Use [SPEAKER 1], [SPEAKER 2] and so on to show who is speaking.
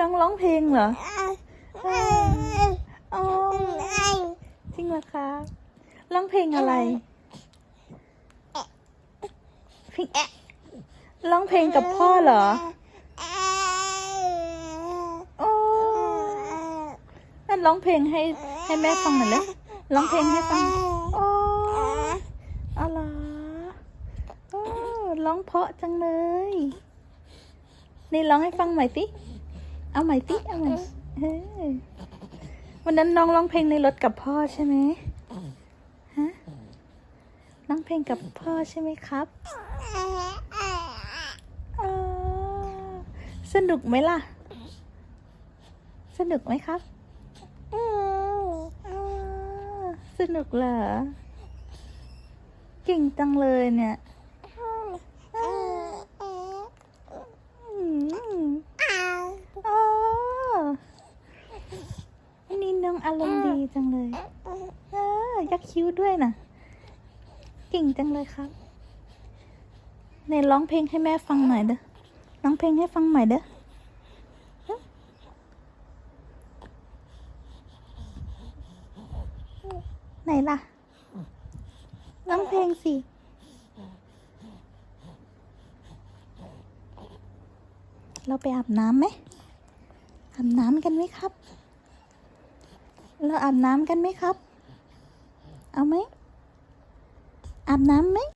[SPEAKER 1] ร้องเพลงเหรออ๋อจริงเหรอคะร้องเพลงอะไรเพลงร้องเพลงกับพ่อเหรอโอ้นั่นร้องเพลงให้ให้แม่ฟังหน่อยเลยร้องเพลงให้ฟังโอ้อะไรอโอ้ร้องเพราะจังเลยนี่ร้องให้ฟังใหม่สิ เอาใหม่สิเอาใหม่เออวันนั้นน้องร้องเพลงในรถกับพ่อใช่ไหมฮะร้องเพลงกับพ่อใช่ไหมครับสนุกไหมล่ะ สนุกไหมครับสนุกเหรอ เก่งจังเลยเนี่ยอืมอ๋อ อันนี้น้องอารมณ์ดีจังเลย เออ ยักคิ้วด้วยนะเก่งจังเลยครับในร้องเพลงให้แม่ฟังหน่อยเด้อ ร้องเพลงให้ฟังหน่อยเด้อฮะไหนล่ะ ร้องเพลงสิเราไปอาบน้ำไหม อาบน้ำกันไหมครับ เราอาบน้ำกันไหมครับ เอาไหมอาบน้ำไหม